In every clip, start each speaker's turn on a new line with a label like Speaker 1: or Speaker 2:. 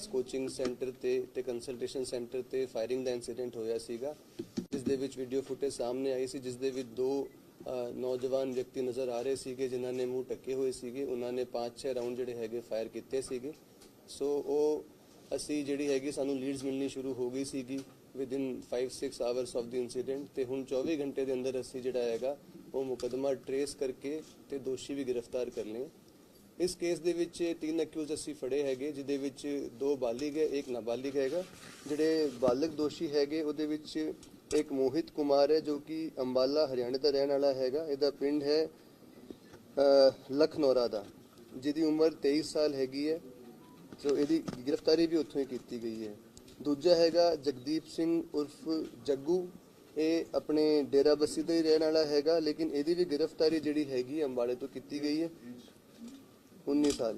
Speaker 1: IELTS coaching centre ਤੇ ਤੇ consultation centre ਤੇ ਫਾਇਰਿੰਗ ਦਾ ਇਨਸੀਡੈਂਟ ਹੋਇਆ ਸੀਗਾ ਜਿਸ ਦੇ ਵਿੱਚ ਵੀਡੀਓ ਫੁਟੇਜ ਸਾਹਮਣੇ ਆਈ ਸੀ ਜਿਸ ਦੇ ਵਿੱਚ ਦੋ ਨੌਜਵਾਨ ਵਿਅਕਤੀ ਨਜ਼ਰ ਆ ਰਹੇ ਸੀਗੇ, ਜਿਨ੍ਹਾਂ ਨੇ ਮੂੰਹ ਟੱਕੇ ਹੋਏ ਸੀਗੇ। ਉਹਨਾਂ ਨੇ 5-6 ਰਾਉਂਡ ਜਿਹੜੇ ਹੈਗੇ ਫਾਇਰ ਕੀਤੇ ਸੀਗੇ। ਸੋ ਉਹ ਅਸੀਂ ਜਿਹੜੀ ਹੈਗੀ ਸਾਨੂੰ ਲੀਡਸ ਮਿਲਣੀ ਸ਼ੁਰੂ ਹੋ ਗਈ ਸੀਗੀ within 5-6 hours of the incident ਤੇ ਹੁਣ 24 ਘੰਟੇ ਦੇ ਅੰਦਰ ਅਸੀਂ ਜਿਹੜਾ ਹੈਗਾ, ਉਹ ਮੁਕਦਮਾ ਟਰੇਸ ਕਰਕੇ ਤੇ ਦੋਸ਼ੀ ਵੀ ਗ੍ਰਿਫਤਾਰ ਕਰ ਲਏ। ਇਸ ਕੇਸ ਦੇ ਵਿੱਚ ਤਿੰਨ ਅਕਿਊਜ਼ ਅਸੀਂ ਫੜੇ ਹੈਗੇ ਜਿਹਦੇ ਵਿੱਚ ਦੋ ਬਾਲਿਗ ਹੈ ਇੱਕ ਨਾਬਾਲਿਗ ਹੈਗਾ। ਜਿਹੜੇ ਬਾਲਗ ਦੋਸ਼ੀ ਹੈਗੇ ਉਹਦੇ ਵਿੱਚ ਇੱਕ ਮੋਹਿਤ ਕੁਮਾਰ ਹੈ ਜੋ ਕਿ ਅੰਬਾਲਾ ਹਰਿਆਣਾ ਦਾ ਰਹਿਣ ਵਾਲਾ ਹੈਗਾ। ਇਹਦਾ ਪਿੰਡ ਹੈ ਅਹ, ਲਖਨੌਰਾ ਦਾ ਜਿਹਦੀ ਉਮਰ 23 ਸਾਲ ਹੈਗੀ ਹੈ। ਸੋ ਇਹਦੀ ਗ੍ਰਿਫਤਾਰੀ ਵੀ ਉੱਥੋਂ ਹੀ ਕੀਤੀ ਗਈ ਹੈ। ਦੂਜਾ ਹੈਗਾ ਜਗਦੀਪ ਸਿੰਘ ਉਰਫ ਜੱਗੂ। ਇਹ ਆਪਣੇ ਡੇਰਾ ਬੱਸੀ ਦਾ ਹੀ ਰਹਿਣ ਵਾਲਾ ਹੈਗਾ ਲੇਕਿਨ ਇਹਦੀ ਵੀ ਗ੍ਰਿਫਤਾਰੀ ਜਿਹੜੀ ਹੈਗੀ ਅੰਬਾਲੇ ਤੋਂ ਕੀਤੀ ਗਈ ਹੈ। 19 ਸਾਲ।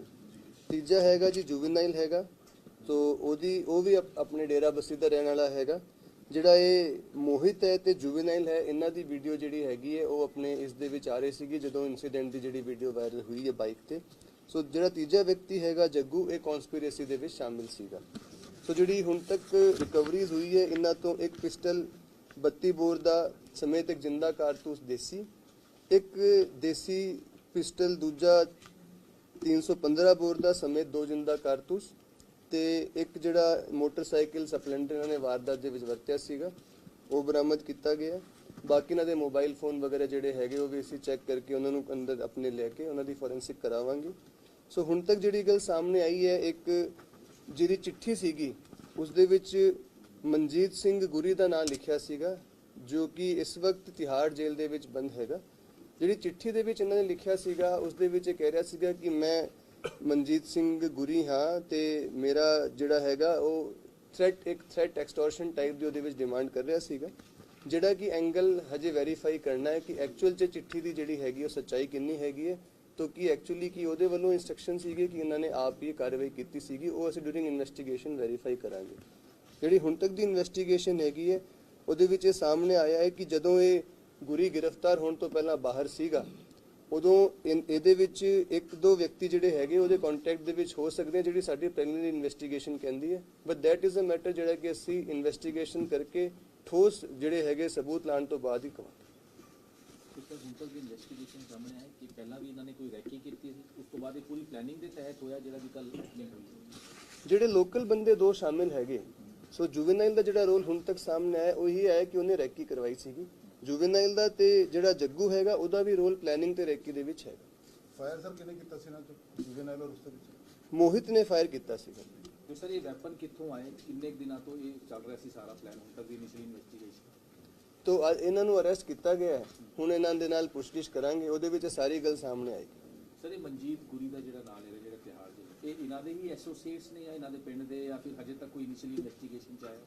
Speaker 1: ਤੀਜਾ ਹੈਗਾ ਜੀ ਜੁਵੈਨਾਈਲ ਹੈਗਾ। ਤੋ ਉਹਦੀ, ਉਹ ਵੀ ਅਪ- ਆਪਣੇ ਡੇਰਾ ਬੱਸੀ ਦਾ ਰਹਿਣ ਵਾਲਾ ਹੈਗਾ। ਜਿਹੜਾ ਇਹ ਮੋਹਿਤ ਹੈ ਤੇ ਜੁਵੈਨਾਈਲ ਹੈ, ਇਹਨਾਂ ਦੀ ਵੀਡੀਓ ਜਿਹੜੀ ਹੈਗੀ ਹੈ, ਉਹ ਆਪਣੇ ਇਸ ਦੇ ਵਿੱਚ ਆ ਰਹੀ ਸੀਗੀ ਜਦੋਂ ਇਨਸੀਡੈਂਟ ਦੀ ਜਿਹੜੀ ਵੀਡੀਓ ਵਾਇਰਲ ਹੋਈ ਹੈ ਬਾਈਕ ਤੇ। ਸੋ ਜਿਹੜਾ ਤੀਜਾ ਵਿਅਕਤੀ ਹੈਗਾ ਜੱਗੂ, ਇਹ ਕਨਸਪੀਰੇਸੀ ਦੇ ਵਿੱਚ ਸ਼ਾਮਿਲ ਸੀਗਾ। ਸੋ ਜਿਹੜੀ ਹੁਣ ਤੱਕ ਰਿਕਵਰੀਜ਼ ਹੋਈ ਹੈ, ਇਹਨਾਂ ਤੋਂ ਇੱਕ ਪਿਸਟਲ 32 ਬੋਰ ਦਾ ਸਮੇਤ ਇੱਕ ਜਿੰਦਾ ਕਾਰਤੂਸ ਦੇਸੀ, ਇੱਕ ਦੇਸੀ ਪਿਸਟਲ, ਦੂਜਾ 315 ਬੋਰ ਦਾ ਸਮੇਤ ਦੋ ਜਿੰਦਾ ਕਾਰਤੂਸ ਤੇ ਇੱਕ ਜਿਹੜਾ ਮੋਟਰਸਾਈਕਲ ਸਪਲੈਂਡਰ ਇਹਨਾਂ ਨੇ ਵਾਰਦਾਤ ਦੇ ਵਿੱਚ ਵਰਤਿਆ ਸੀਗਾ, ਉਹ ਬਰਾਮਦ ਕੀਤਾ ਗਿਆ। ਬਾਕੀ ਇਹਨਾਂ ਦੇ ਮੋਬਾਈਲ ਫੋਨ ਵਗੈਰਾ ਜਿਹੜੇ ਹੈਗੇ, ਉਹ ਵੀ ਅਸੀਂ ਚੈੱਕ ਕਰਕੇ ਉਹਨਾਂ ਨੂੰ ਅੰਦਰ ਆਪਣੇ ਲੈ ਕੇ ਉਹਨਾਂ ਦੀ ਫੋਰੈਂਸਿਕ ਕਰਾਵਾਂਗੇ। ਸੋ ਹੁਣ ਤੱਕ ਜਿਹੜੀ ਗੱਲ ਸਾਹਮਣੇ ਆਈ ਹੈ, ਇੱਕ ਜਿਹੜੀ ਚਿੱਠੀ ਸੀਗੀ, ਉਸ ਦੇ ਵਿੱਚ ਮਨਜੀਤ ਸਿੰਘ ਗੁਰੀ ਦਾ ਨਾਮ ਲਿਖਿਆ ਸੀਗਾ, ਜੋ ਕਿ ਇਸ ਵਕਤ ਤਿਹਾੜ ਜੇਲ੍ਹ ਦੇ ਵਿੱਚ ਬੰਦ ਹੈਗਾ। ਜਿਹੜੀ ਚਿੱਠੀ ਦੇ ਵਿੱਚ ਇਹਨਾਂ ਨੇ ਲਿਖਿਆ ਸੀਗਾ, ਉਸ ਦੇ ਵਿੱਚ ਇਹ ਕਹਿ ਰਿਹਾ ਸੀਗਾ ਕਿ ਮੈਂ ਮਨਜੀਤ ਸਿੰਘ ਗੁਰੀ ਹਾਂ ਤੇ ਮੇਰਾ ਜਿਹੜਾ ਹੈਗਾ ਉਹ ਥ੍ਰੈਟ ਇੱਕ ਥ੍ਰੈਟ ਐਕਸਟੋਰਸ਼ਨ ਟਾਈਪ ਦੀ ਉਹਦੇ ਵਿੱਚ ਡਿਮਾਂਡ ਕਰ ਰਿਹਾ ਸੀਗਾ। ਜਿਹੜਾ ਕਿ ਐਂਗਲ ਹਜੇ ਵੈਰੀਫਾਈ ਕਰਨਾ ਹੈ ਕਿ ਐਕਚੁਅਲ ਚ ਚਿੱਠੀ ਦੀ ਜਿਹੜੀ ਹੈਗੀ ਉਹ ਸੱਚਾਈ ਕਿੰਨੀ ਹੈਗੀ ਹੈ ਤੋ ਕੀ ਐਕਚੁਅਲੀ ਕੀ ਉਹਦੇ ਵੱਲੋਂ ਇਨਸਟਰਕਸ਼ਨ ਸੀਗੇ ਕਿ ਇਹਨਾਂ ਨੇ ਆਪ ਹੀ ਕਾਰਵਾਈ ਕੀਤੀ ਸੀਗੀ, ਉਹ ਅਸੀਂ ਡੂਰਿੰਗ ਇਨਵੈਸਟੀਗੇਸ਼ਨ ਵੈਰੀਫਾਈ ਕਰਾਂਗੇ। ਜਿਹੜੀ ਹੁਣ ਤੱਕ ਦੀ ਇਨਵੈਸਟੀਗੇਸ਼ਨ ਹੈਗੀ ਹੈ, ਉਹਦੇ ਵਿੱਚ ਇਹ ਸਾਹਮਣੇ ਆਇਆ ਹੈ ਕਿ ਜਦੋਂ ਇਹ ਗੁਰੀ ਗ੍ਰਿਫਤਾਰ ਹੋਣ ਤੋਂ ਪਹਿਲਾਂ ਬਾਹਰ ਸੀਗਾ ਉਦੋਂ ਇਹਦੇ ਵਿੱਚ ਇੱਕ ਦੋ ਵਿਅਕਤੀ ਜਿਹੜੇ ਹੈਗੇ ਉਹਦੇ ਕੰਟੈਕਟ ਦੇ ਵਿੱਚ ਹੋ ਸਕਦੇ ਆ ਜਿਹੜੀ ਸਾਡੀ ਪ੍ਰੀਲਿਮਿਨਰੀ ਇਨਵੈਸਟੀਗੇਸ਼ਨ ਕਹਿੰਦੀ ਹੈ। But that is a matter ਜਿਹੜਾ ਕਿ ਅਸੀਂ ਇਨਵੈਸਟੀਗੇਸ਼ਨ ਕਰਕੇ ਠੋਸ ਜਿਹੜੇ ਹੈਗੇ ਸਬੂਤ ਲਾਣ ਤੋਂ ਬਾਅਦ ਹੀ ਕਵਾਂਗੇ।
Speaker 2: ਉਸ ਤੱਕ ਹੁਣ ਤੱਕ ਦੀ ਇਨਵੈਸਟੀਗੇਸ਼ਨ ਸਾਹਮਣੇ ਹੈ ਕਿ ਪਹਿਲਾਂ ਵੀ ਇਹਨਾਂ ਨੇ ਕੋਈ ਰੈਕੀ ਕੀਤੀ ਸੀ ਉਸ ਤੋਂ ਬਾਅਦ ਇਹ ਪੂਰੀ ਪਲੈਨਿੰਗ ਦੇ ਤਹਿਤ ਹੋਇਆ ਜਿਹੜਾ ਵੀ ਕੱਲ ਨਹੀਂ ਹੋਈ।
Speaker 1: ਜਿਹੜੇ ਲੋਕਲ ਬੰਦੇ ਦੋ ਸ਼ਾਮਿਲ ਹੈਗੇ ਸੋ ਜੁਵੈਨਾਈਲ ਦਾ ਜਿਹੜਾ ਰੋਲ ਹੁਣ ਤੱਕ ਸਾਹਮਣੇ ਆਇਆ ਉਹ ਹੀ ਹੈ ਕਿ ਉਹਨੇ ਰੈਕੀ ਕਰਵਾਈ ਸੀਗੀ। ਜੁਵੈਨਾਈਲ ਦਾ ਤੇ ਜਿਹੜਾ ਜੱਗੂ ਹੈਗਾ ਉਹਦਾ ਵੀ ਰੋਲ ਪਲੈਨਿੰਗ ਤੇ ਰੈਕੀ ਦੇ ਵਿੱਚ ਹੈਗਾ।
Speaker 3: ਫਾਇਰ ਸਰ ਕਿਹਨੇ ਕੀਤਾ ਸੀ ਨਾ ਜੁਵੇਨਾਈਲ ਔਰ ਉਸ ਦੇ ਵਿੱਚ?
Speaker 1: ਮੋਹਿਤ ਨੇ ਫਾਇਰ ਕੀਤਾ ਸੀਗਾ
Speaker 2: ਤੇ ਸਰ ਇਹ ਵੈਪਨ ਕਿੱਥੋਂ ਆਏ? ਕਿੰਨੇ ਦਿਨਾਂ ਤੋਂ ਇਹ ਚੱਲ ਰਿਹਾ ਸੀ ਸਾਰਾ ਪਲਾਨ ਹੁਣ ਤੱਕ ਦੀ ਇਨੀਸ਼ੀਅਲ ਇਨਵੈਸਟੀਗੇਸ਼ਨ
Speaker 1: ਤੋ ਇਹਨਾਂ ਨੂੰ ਅਰੈਸਟ ਕੀਤਾ ਗਿਆ ਹੈ। ਹੁਣ ਇਹਨਾਂ ਦੇ ਨਾਲ ਪੁੱਛਗਿੱਛ ਕਰਾਂਗੇ। ਉਹਦੇ ਵਿੱਚ ਸਾਰੀ ਗੱਲ ਸਾਹਮਣੇ ਆਏਗੀ।
Speaker 2: ਸਰ ਇਹ ਮਨਜੀਤ ਗੁਰੀ ਦਾ ਜਿਹੜਾ ਨਾਂ ਲੈ ਰਿਹਾ ਜਿਹੜਾ ਤਿਹਾੜ ਦੇ ਇਹ ਇਹਨਾਂ ਦੇ ਹੀ ਐਸੋਸੀਏਟਸ ਨੇ ਜਾਂ ਇਹਨਾਂ ਦੇ ਪਿੰਡ ਦੇ ਜਾਂ ਫਿਰ ਹਜੇ ਤੱਕ ਕੋਈ ਇਨੀਸ਼ੀਅਲ ਇਨਵੈਸਟੀਗੇਸ਼ਨ ਚ ਆਇਆ?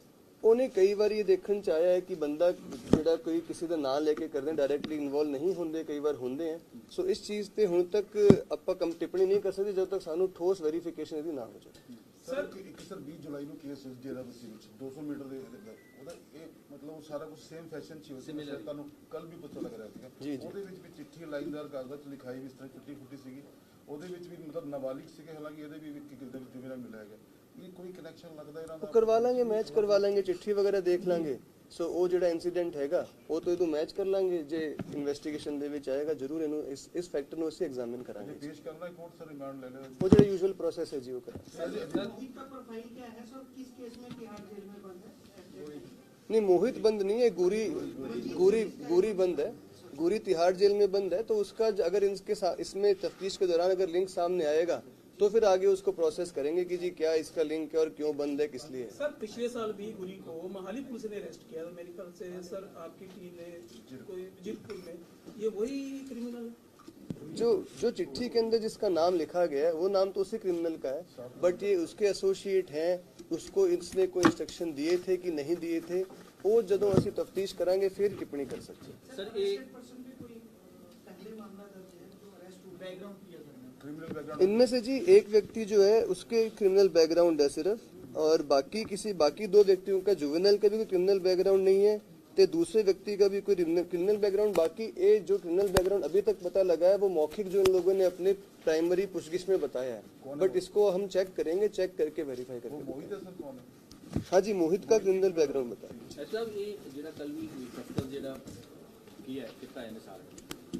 Speaker 1: ਉਹਨੇ ਕਈ ਵਾਰੀ ਇਹ ਦੇਖਣ ਚ ਆਇਆ ਹੈ ਕਿ ਬੰਦਾ ਜਿਹੜਾ ਕੋਈ ਕਿਸੇ ਦਾ ਨਾਂ ਲੈ ਕੇ ਕਰਦੇ ਡਾਇਰੈਕਟਲੀ ਇਨਵੋਲ ਨਹੀਂ ਹੁੰਦੇ ਕਈ ਵਾਰ ਹੁੰਦੇ ਆ। ਸੋ ਇਸ ਚੀਜ਼ ਤੇ ਹੁਣ ਤੱਕ ਆਪਾਂ ਕਮ ਟਿੱਪਣੀ ਨਹੀਂ ਕਰ ਸਕਦੇ ਜਦੋਂ ਤੱਕ ਸਾਨੂੰ ਠੋਸ ਵੈਰੀਫਿਕੇਸ਼ਨ ਇਹਦੀ ਨਾ ਹੋ ਜਾਵੇ।
Speaker 3: ਸਰ ਇੱਕ ਸਰ 20 ਜੁਲਾਈ ਨੂੰ ਕੇਸ ਡੇਰਾ ਬਸੀ ਵਿੱਚ 200 ਮੀਟਰ ਦੇ ਉਹਦਾ ਇਹ ਮਤਲਬ ਉਹ ਸਾਰਾ ਕੁਝ ਸੇਮ ਫੈਸ਼ਨ ਚ ਸੀ ਤੁਹਾਨੂੰ ਕੱਲ ਵੀ ਪਤਾ ਲੱਗ ਰਿਹਾ ਸੀਗਾ। ਉਹਦੇ ਵਿੱਚ ਵੀ ਚਿੱਠੀ ਲਾਈਨਦਾਰ ਕਾਗਜ਼ਾਂ ਚ ਲਿਖਾਈ ਵੀ ਇਸ ਤਰ੍ਹਾਂ ਟੁੱਟੀ ਫੁੱਟੀ ਸੀਗੀ। ਉਹਦੇ ਵਿੱਚ ਵੀ ਮਤਲਬ ਨਾਬਾਲਿਗ ਸੀਗੇ ਹਾਲਾਂਕਿ ਇਹਦੇ ਵੀ ਕਿਲਦੇ ਵਿੱਚ ਜੁਵੇਨਾ ਮਿਲਿਆ ਹੈਗਾ। ਇਹ ਕੋਈ ਕਨੈਕਸ਼ਨ ਲੱਗਦਾ ਇਹਨਾਂ ਦਾ
Speaker 1: ਉਹ ਕਰਵਾ ਲਾਂਗੇ ਮੈਚ ਕਰਵਾ ਲਾਂਗੇ ਚਿੱਠੀ ਵਗੈਰਾ ਦੇਖ ਲਾਂਗੇ ਸੋ ਉਹ ਜਿਹੜਾ ਇਨਸੀਡੈਂਟ ਹੈਗਾ ਉਹ ਤੋਂ ਇਹਨੂੰ ਮੈਚ ਕਰ ਲਾਂਗੇ ਜੇ ਇਨਵੈਸਟੀਗੇਸ਼ਨ ਦੇ ਵਿੱਚ ਆਏਗਾ ਜ਼ਰੂਰ ਇਹਨੂੰ ਇਸ ਇਸ ਫੈਕਟਰ ਨੂੰ ਅਸੀਂ ਐਗਜ਼ਾਮਿਨ
Speaker 3: ਜੇ
Speaker 1: ਕਰਾਂਗੇ
Speaker 3: ਪੇਸ਼ ਕਰਨਾ ਕੋਰਟ ਸਰ ਰਿਮਾਂਡ ਲੈ ਲਿਆ
Speaker 1: ਉਹ ਜਿਹੜਾ ਯੂਜੂਅਲ ਪ੍ਰੋਸੈਸ ਹੈ ਜੀ ਉਹ ਕਰਾਂਗੇ
Speaker 4: मोहित का प्रोफाइल क्या है सर किस केस में तिहाड़ जेल में बंद है
Speaker 1: नहीं मोहित बंद नहीं है गुरी गुरी गुरी बंद है गुरी तिहाड़ जेल में बंद है तो उसका ज- अगर इनके साथ इसमें तफ्तीश के दौरान अगर लिंक सामने आएगा तो फिर आगे उसको प्रोसेस करेंगे कि जी क्या इसका लिंक है और क्यों बंद है किस लिए है
Speaker 5: सर पिछले साल भी गुरी को महाली पुलिस ने अरेस्ट किया था मेरे ख्याल से सर आपकी टीम ने कोई जीतपुर में ये वही क्रिमिनल
Speaker 1: जो जो चिट्ठी के अंदर जिसका नाम लिखा गया है वो नाम तो उसी क्रिमिनल का है बट ये उसके एसोसिएट हैं उसको इसने कोई इंस्ट्रक्शन दिए थे कि नहीं दिए थे वो ਜਦੋਂ ਅਸੀਂ ਤਫਤੀਸ਼ ਕਰਾਂਗੇ ਫਿਰ ਟਿੱਪਣੀ ਕਰ ਸਕਦੇ ਹਾਂ
Speaker 2: ਸਰ ਇਹ
Speaker 1: इनमें से जी एक व्यक्ति जो है उसके क्रिमिनल बैकग्राउंड है सिर्फ़ और बाकी किसी बाकी दो व्यक्तियों का जुवेनल का भी कोई क्रिमिनल बैकग्राउंड नहीं है तो दूसरे व्यक्ति का भी कोई क्रिमिनल बैकग्राउंड बाकी ए जो क्रिमिनल बैकग्राउंड अभी तक पता लगा है वो मौखिक जो इन लोगों ने अपने प्राइमरी पुछगिछ में बताया है। बट इसको हम चेक करेंगे चेक करके वेरीफाई करेंगे हाँ जी मोहित का क्रिमिनल बैकग्राउंड बताया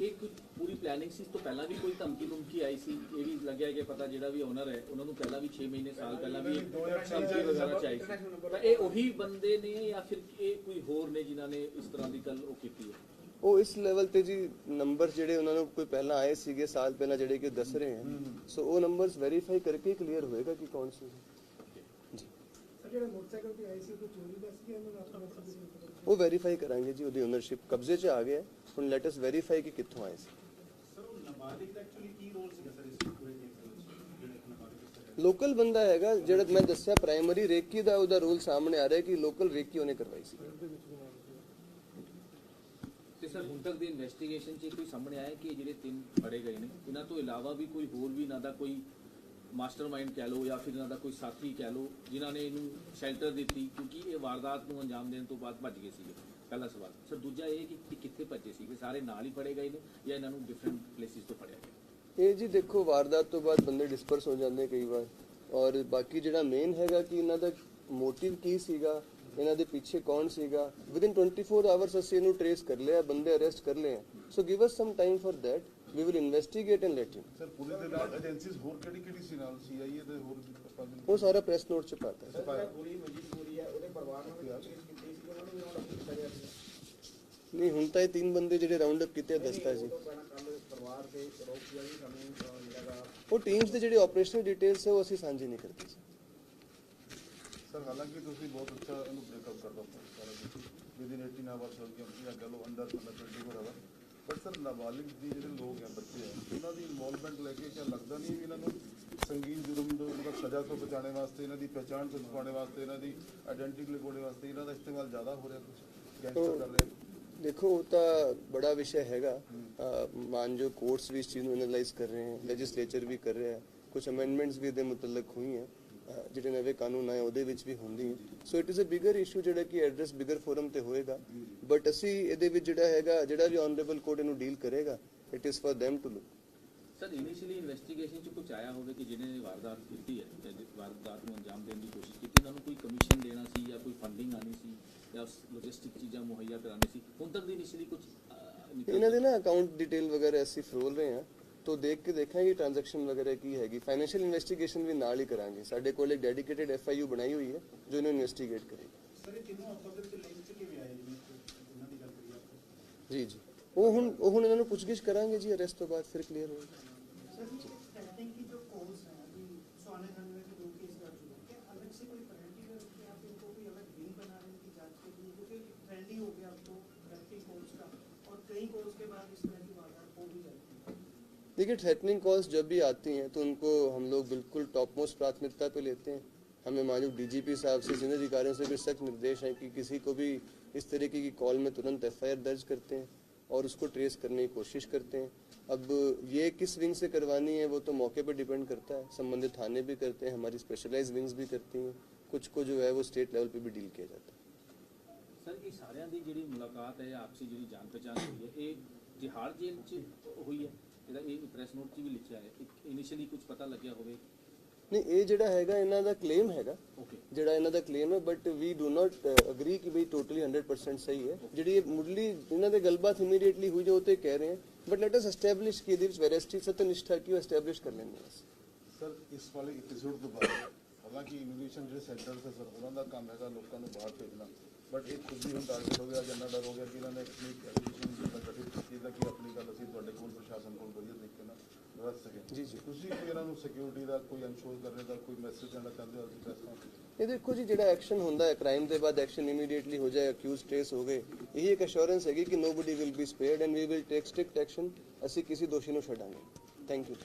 Speaker 2: ਇਹ ਜਿਹੜਾ ਕੱਲ ਵੀ ਦਫ਼ਤਰ ਜਿਹੜਾ ਕੀ ਹੈ ਕੀਤਾ ਇਹਨੇ ਸਾਰਾ ਇਹ ਕੋਈ ਪੂਰੀ ਪਲੈਨਿੰਗ ਸੀ? ਤੋਂ ਪਹਿਲਾਂ ਵੀ ਕੋਈ ਧਮਕੀ ਧਮਕੀ ਆਈ ਸੀ? ਇਹ ਵੀ ਲੱਗਿਆ ਕਿ ਪਤਾ ਜਿਹੜਾ ਵੀ ਓਨਰ ਹੈ ਉਹਨਾਂ ਨੂੰ ਪਹਿਲਾਂ ਵੀ 6 ਮਹੀਨੇ ਸਾਲ ਪਹਿਲਾਂ ਵੀ ਧਮਕੀ ਵਗੈਰਾ ਚਾਹੀ ਸੀ। ਤਾਂ ਇਹ ਉਹੀ ਬੰਦੇ ਨੇ ਜਾਂ ਫਿਰ ਇਹ ਕੋਈ ਹੋਰ ਨੇ ਜਿਨ੍ਹਾਂ ਨੇ ਇਸ ਤਰ੍ਹਾਂ ਦੀ ਗੱਲ ਉਹ ਕੀਤੀ ਹੈ?
Speaker 1: ਉਹ ਇਸ ਲੈਵਲ ਤੇ ਜੀ ਨੰਬਰ ਜਿਹੜੇ ਉਹਨਾਂ ਨੂੰ ਕੋਈ ਪਹਿਲਾਂ ਆਏ ਸੀਗੇ ਸਾਲ ਪਹਿਲਾਂ ਜਿਹੜੇ ਕਿ ਦੱਸ ਰਹੇ ਹਨ ਸੋ ਉਹ ਨੰਬਰਸ ਵੈਰੀਫਾਈ ਕਰਕੇ ਕਲੀਅਰ ਹੋਏਗਾ ਕਿ ਕੌਣ ਸੀ।
Speaker 4: ਸਰ ਜਿਹੜਾ ਮੋਟਰਸਾਈਕਲ ਤੇ ਆਈ ਸੀ ਉਹ
Speaker 1: ਵੈਰੀਫਾਈ ਕਰਾਂਗੇ ਜੀ ਉਹਦੀ ਓਨਰਸ਼ਿਪ ਕਬਜ਼ੇ 'ਚ ਆ ਗਿਆ ਹੈ। ਹੁਣ ਲੈਟ ਅਸ ਵੈਰੀਫਾਈ ਕਿ ਕਿੱਥੋਂ ਆਏ ਸੀ ਲੋਕਲ ਬੰਦਾ ਹੈਗਾ ਜਿਹੜਾ ਮੈਂ ਦੱਸਿਆ ਪ੍ਰਾਇਮਰੀ ਰੇਕੀ ਦਾ ਉਹਦਾ ਰੋਲ ਸਾਹਮਣੇ ਆ ਰਿਹਾ ਕਿ ਲੋਕਲ ਰੇਕੀ ਉਹਨੇ ਕਰਵਾਈ ਸੀ
Speaker 2: ਤੇ ਸਰ ਹੁਣ ਤੱਕ ਦੀ ਇਨਵੈਸਟੀਗੇਸ਼ਨ 'ਚ ਕੋਈ ਸਾਹਮਣੇ ਆਇਆ ਕਿ ਜਿਹੜੇ ਤਿੰਨ ਫੜੇ ਗਏ ਨੇ ਇਹਨਾਂ ਤੋਂ ਇਲਾਵਾ ਵੀ ਕੋਈ ਹੋਰ ਵੀ ਇਹਨਾਂ ਦਾ ਕੋਈ ਮਾਸਟਰਮਾਈਂਡ ਕਹਿ ਲਓ ਜਾਂ ਫਿਰ ਇਹਨਾਂ ਦਾ ਕੋਈ ਸਾਥੀ ਕਹਿ ਲਓ ਜਿਨ੍ਹਾਂ ਨੇ ਇਹਨੂੰ ਸ਼ੈਲਟਰ ਦਿੱਤੀ ਕਿਉਂਕਿ ਇਹ ਵਾਰਦਾਤ ਨੂੰ ਅੰਜਾਮ ਦੇਣ ਤੋਂ ਬਾਅਦ ਭੱਜ ਗਏ ਸੀਗੇ ਪਹਿਲਾ ਸਵਾਲ। ਸਰ, ਦੂਜਾ ਇਹ ਕਿ ਕਿੱਥੇ ਭੱਜੇ ਸੀ? ਕਿ ਸਾਰੇ ਨਾਲ ਹੀ ਫੜੇ ਗਏ ਨੇ ਜਾਂ ਇਹਨਾਂ ਨੂੰ ਡਿਫਰੈਂਟ ਪਲੇਸਿਸ ਤੋਂ ਫੜਿਆ ਗਿਆ?
Speaker 1: ਇਹ ਜੀ ਦੇਖੋ, ਵਾਰਦਾਤ ਤੋਂ ਬਾਅਦ ਬੰਦੇ ਡਿਸਪਰਸ ਹੋ ਜਾਂਦੇ ਕਈ ਵਾਰ। ਔਰ ਬਾਕੀ ਜਿਹੜਾ ਮੇਨ ਹੈਗਾ ਕਿ ਇਹਨਾਂ ਦਾ ਮੋਟਿਵ ਕੀ ਸੀਗਾ, ਇਹਨਾਂ ਦੇ ਪਿੱਛੇ ਕੌਣ ਸੀਗਾ? ਵਿਦ 24 ਆਵਰਸ ਅਸੀਂ ਇਹਨੂੰ ਟ੍ਰੇਸ ਕਰ ਲਿਆ, ਬੰਦੇ ਅਰੈਸਟ ਕਰ ਲਏ so give us some time for that we will investigate and let you
Speaker 3: sir police ਦੇ ਨਾਲ ਏਜੰਸੀਜ਼ ਹੋਰ ਕਿਹੜੀ ਕਿਹੜੀ ਸੀ ਨਾਲ? ਸੀਆਈਏ ਦੇ ਹੋਰ ਵੀ ਨੂੰ
Speaker 1: ਉਹ ਸਾਰਾ ਪ੍ਰੈਸ ਨੋਟ ਚ ਪਾਤਾ। ਹੈ
Speaker 3: ਪਾਇਆ।
Speaker 4: ਪੂਰੀ ਮਜਬੂਰੀ ਹੈ ਉਹਦੇ ਪਰਿਵਾਰ ਨਾਲ ਵੀ ਪੁੱਛਗਿੱਛ ਕੀਤੀ ਸੀ ਉਹਨਾਂ ਨੂੰ ਵੀ ਅਪ ਕੀਤਾ ਗਿਆ ਸੀ।
Speaker 1: ਨਹੀਂ ਹੁਣ ਤਾਂ ਇਹ ਤਿੰਨ ਬੰਦੇ ਜਿਹੜੇ ਰਾਉਂਡ ਅਪ ਕੀਤੇ ਦੱਸਤਾ ਜੀ।
Speaker 4: ਪਰਿਵਾਰ ਦੇ ਰੋਕ ਦਿਆ ਵੀ ਸਾਨੂੰ ਜਿਹੜਾ
Speaker 1: ਉਹ ਟੀਮਸ ਦੇ ਜਿਹੜੇ ਆਪਰੇਸ਼ਨਲ ਡਿਟੇਲਸ ਹੈ ਉਹ ਅਸੀਂ ਸਾਂਝੇ ਨਹੀਂ ਕਰਦੇ ਸੀ
Speaker 3: ਸਰ ਹਾਲਾਂਕਿ ਤੁਸੀਂ ਬਹੁਤ ਅੱਛਾ ਇਹਨੂੰ ਬ੍ਰੇਕਅਪ ਕਰਦਾ ਸਾਰਾ ਕੁਝ ਵਿਦਿਨ 18 ਆਵਰਸ ਹੋ ਗਿਆ ਅੰਡਰ ਮਤਲਬ 24 ਆਵਰ ਬਟ ਸਰ ਨਾਬਾਲਿਗ ਦੀ ਜਿਹੜੇ ਲੋਕ ਹੈ ਬੱਚੇ ਹੈ ਉਹਨਾਂ ਦੀ ਇਨਵੋਲਵਮੈਂਟ ਲੈ ਕੇ ਕਿਆ ਲੱਗਦਾ ਨਹੀਂ ਵੀ ਇਹਨਾਂ ਨੂੰ ਸੰਗੀਨ ਜੁਰਮ ਤੋਂ ਮਤਲਬ ਸਜ਼ਾ ਤੋਂ ਬਚਾਉਣ ਵਾਸਤੇ ਇਹਨਾਂ ਦੀ ਪਛਾਣ ਤੋਂ ਛੁਪਾਉਣ ਵਾਸਤੇ ਇਹਨਾਂ ਦੀ ਆਇਡੈਂਟੀਟੀ ਲਗਾਉਣ ਵਾਸਤੇ ਇਹਨਾਂ ਦਾ ਇਸਤੇਮਾਲ ਜ਼ਿਆਦਾ ਹੋ ਰਿਹਾ ਕੁਝ ਗੈਂਗਸਟਰ ਕਰ ਰਹੇ?
Speaker 1: ਦੇਖੋ ਉਹ ਤਾਂ ਬੜਾ ਵਿਸ਼ਾ ਹੈਗਾ। ਮਾਨਜੋ ਕੋਰਟਸ ਵੀ ਇਸ ਚੀਜ਼ ਨੂੰ ਐਨਾਲਾਈਜ਼ ਕਰ ਰਹੇ ਹਨ ਲੈਜਿਸਲੇਚਰ ਵੀ ਕਰ ਰਿਹਾ ਹੈ ਕੁਝ ਅਮੈਂਡਮੈਂਟਸ ਵੀ ਇਹਦੇ ਮੁਤਲਕ ਹੋਈਆਂ। ਅਹ ਜਿਹੜੇ ਨਵੇਂ ਕਾਨੂੰਨ ਆਏ ਉਹਦੇ ਵਿੱਚ ਵੀ ਹੁੰਦੀ so it is a bigger issue ਜਿਹੜਾ ਕਿ ਐਡਰੈਸ ਬਿਗਰ ਫੋਰਮ ਤੇ ਹੋਏਗਾ। ਬਟ ਅਸੀਂ ਇਹਦੇ ਵਿੱਚ ਜਿਹੜਾ ਹੈਗਾ ਜਿਹੜਾ ਵੀ ਆਨਰੇਬਲ ਕੋਰਟ ਇਹਨੂੰ ਡੀਲ ਕਰੇਗਾ it is for them to look
Speaker 2: sir initially investigation 'ਚ ਕੁਝ ਆਇਆ ਹੋਵੇ ਕਿ ਜਿਹਨੇ ਵਾਰਦਾਤ ਕੀਤੀ ਹੈ ਜਿਸ ਵਾਰਦਾਤ ਨੂੰ ਅੰਜਾਮ ਦੇਣ ਦੀ ਕੋਸ਼ਿਸ਼ ਕੀਤੀ ਉਹਨਾਂ ਨੂੰ ਕੋਈ ਕਮਿਸ਼ਨ ਦੇਣਾ ਸੀ ਜਾਂ ਕੋਈ ਫੰਡਿੰਗ ਆਣੀ ਸੀ ਜਾਂ ਲੌਜਿਸਟਿਕ ਚੀਜ਼ਾਂ ਮੁਹੱਈਆ ਕਰਾਉਣੀ ਸੀ? ਹੁਣ ਤੱਕ ਦੀ ਇਨੀਸ਼ੀਅਲੀ ਕੁਝ
Speaker 1: ਇਹਨਾਂ ਦੇ ਨਾ ਅਕਾਊਂਟ ਡਿਟੇਲ ਵਗੈਰਾ ਅਸੀਂ ਫਰੋਲ ਰਹੇ ਹਾਂ। ਤੋਂ ਦੇਖ ਕੇ ਦੇਖਾਂਗੇ ਟ੍ਰਾਂਜੈਕਸ਼ਨ ਵਗੈਰਾ ਕੀ ਹੈਗੀ? ਫਾਈਨੈਂਸ਼ੀਅਲ ਇਨਵੈਸਟੀਗੇਸ਼ਨ ਵੀ ਨਾਲ ਹੀ ਕਰਾਂਗੇ। ਸਾਡੇ ਕੋਲ ਇੱਕ ਡੈਡੀਕੇਟਿਡ ਐਫਆਈਯੂ ਬਣਾਈ ਹੋਈ ਹੈ ਜੋ ਇਹਨੂੰ ਇਨਵੈਸਟੀਗੇਟ ਕਰੇਗੀ।
Speaker 4: ਸਰ ਇਹ ਤਿੰਨੋਂ ਆਪਸ ਵਿੱਚ ਲਿੰਕ ਕਿਵੇਂ ਆਏ ਜਿਵੇਂ ਦੀ ਗੱਲ ਕਰੀਏ ਆਪਾਂ।
Speaker 1: ਜੀ ਜੀ। ਉਹ ਹੁਣ ਉਹ ਹੁਣ ਇਹਨਾਂ ਨੂੰ ਪੁੱਛਗਿੱਛ ਕਰਾਂਗੇ ਜੀ ਅਰੈਸਟ ਤੋਂ ਬਾਅਦ ਫਿਰ ਕਲੀਅਰ ਹੋਏਗਾ देखिए थ्रेटनिंग कॉल्स जब भी आती हैं तो उनको हम लोग बिल्कुल टॉप मोस्ट प्राथमिकता पे लेते हैं हमें माननीय डीजीपी साहब से जिन अधिकारियों से भी सख्त निर्देश है कि किसी को भी इस तरीके की कॉल में तुरंत एफआईआर दर्ज करते हैं और उसको ट्रेस करने की कोशिश करते हैं अब ये किस विंग से करवानी है वो तो मौके पर डिपेंड करता है संबंधित थाने भी करते हैं हमारी स्पेशलाइज विंग्स भी करती हैं कुछ को जो है वो स्टेट लेवल पे भी डील किया जाता है
Speaker 2: ਸਰ ਇਹ ਸਾਰਿਆਂ ਦੀ ਜਿਹੜੀ ਮੁਲਾਕਾਤ ਹੈ ਆਪਸੀ ਜਿਹੜੀ ਜਾਣ ਪਛਾਣ ਹੋਈ ਹੈ ਇਹ ਤਿਹਾੜ ਜੇਲ੍ਹ 'ਚ ਹੋਈ ਹੈ ਜਿਹੜਾ ਇਹ ਪ੍ਰੈਸ ਨੋਟ 'ਚ ਵੀ ਲਿਖਿਆ ਹੈ। ਇਨੀਸ਼ੀਅਲੀ ਕੁਝ ਪਤਾ ਲੱਗਿਆ ਹੋਵੇ।
Speaker 1: ਨਹੀਂ ਇਹ ਜਿਹੜਾ ਹੈਗਾ ਇਹਨਾਂ ਦਾ ਕਲੇਮ ਹੈਗਾ।
Speaker 2: ਓਕੇ
Speaker 1: ਜਿਹੜਾ ਇਹਨਾਂ ਦਾ ਕਲੇਮ ਹੈ but we do not agree ਕਿ ਬਈ ਟੋਟਲੀ 100% ਸਹੀ ਹੈ। ਜਿਹੜੀ ਇਹ ਮੁੱਢਲੀ ਇਹਨਾਂ ਦੇ ਗੱਲਬਾਤ ਇਮੀਡੀਏਟਲੀ ਹੋਈ ਜੋ ਉਹ ਤੇ ਕਹਿ ਰਹੇ ਹਨ ਬਟ ਲੈਟ ਅਸ ਐਸਟੈਬਲਿਸ਼ ਕਿ ਇਹਦੇ ਵਿੱਚ ਵੈਰੈਸਟੀ ਸਤਨਿਸ਼ਠਾ ਕੀ ਉਹ ਐਸਟੈਬਲਿਸ਼ ਕਰ ਲੈਂਦੇ ਹਾਂ।
Speaker 3: ਸਰ ਇਸ ਵਾਲੇ ਐਪੀਸੋਡ ਤੋਂ ਬਾਅਦ ਹਾਲਾਂਕਿ ਇਮੀਗ੍ਰੇਸ਼ਨ ਜਿਹੜੇ ਸੈਂਟਰ ਤੇ ਸਰ ਉਹਨਾਂ ਦਾ ਕੰਮ ਹੈਗਾ ਲੋਕਾਂ ਨੂੰ ਬਾਹਰ ਭੇਜਣਾ। ਬਟ ਇਹ ਖੁਦ ਹੀ ਹੁਣ ਟਾਰਗੇਟ ਹੋ ਗਿਆ ਜਨਰਲ ਡਰ ਹੋ ਗਿਆ ਕਿ ਇਹਨਾਂ ਨੇ ਆਪਣੀ ਐਪਲੀਕੇਸ਼ਨ ਦਾ ਗਠਿਤ ਕੀਤੀ ਦਾ ਕਿ ਆਪਣੀ ਗੱਲ ਅਸੀਂ ਤੁਹਾਡੇ ਕੋਲ ਰੱਖ ਸਕੇ।
Speaker 1: ਜੀ, ਜੀ।
Speaker 3: ਤੁਸੀਂ ਕੋਈ ਇਹਨਾਂ ਨੂੰ ਸਿਕਿਉਰਿਟੀ ਦਾ ਕੋਈ ਅਨਸ਼ੋਰ ਕਰਨੇ ਦਾ ਕੋਈ ਮੈਸੇਜ ਦੇਣਾ ਚਾਹੁੰਦੇ ਹੋ ਕਾਨਫਰੰਸ
Speaker 1: ਇਹ ਦੇਖੋ ਜੀ ਜਿਹੜਾ ਐਕਸ਼ਨ ਹੁੰਦਾ ਹੈ ਕ੍ਰਾਈਮ ਦੇ ਬਾਅਦ ਐਕਸ਼ਨ ਇਮੀਡੀਏਟਲੀ ਹੋ ਜਾਏ ਅਕਿਊਜ਼ ਟ੍ਰੇਸ ਹੋ ਗਏ ਇਹੀ ਇੱਕ ਅਸ਼ੋਰੈਂਸ ਹੈਗੀ ਕਿ nobody will be spared and we will take strict action ਅਸੀਂ ਕਿਸੇ ਦੋਸ਼ੀ ਨੂੰ ਛੱਡਾਂਗੇ। Thank you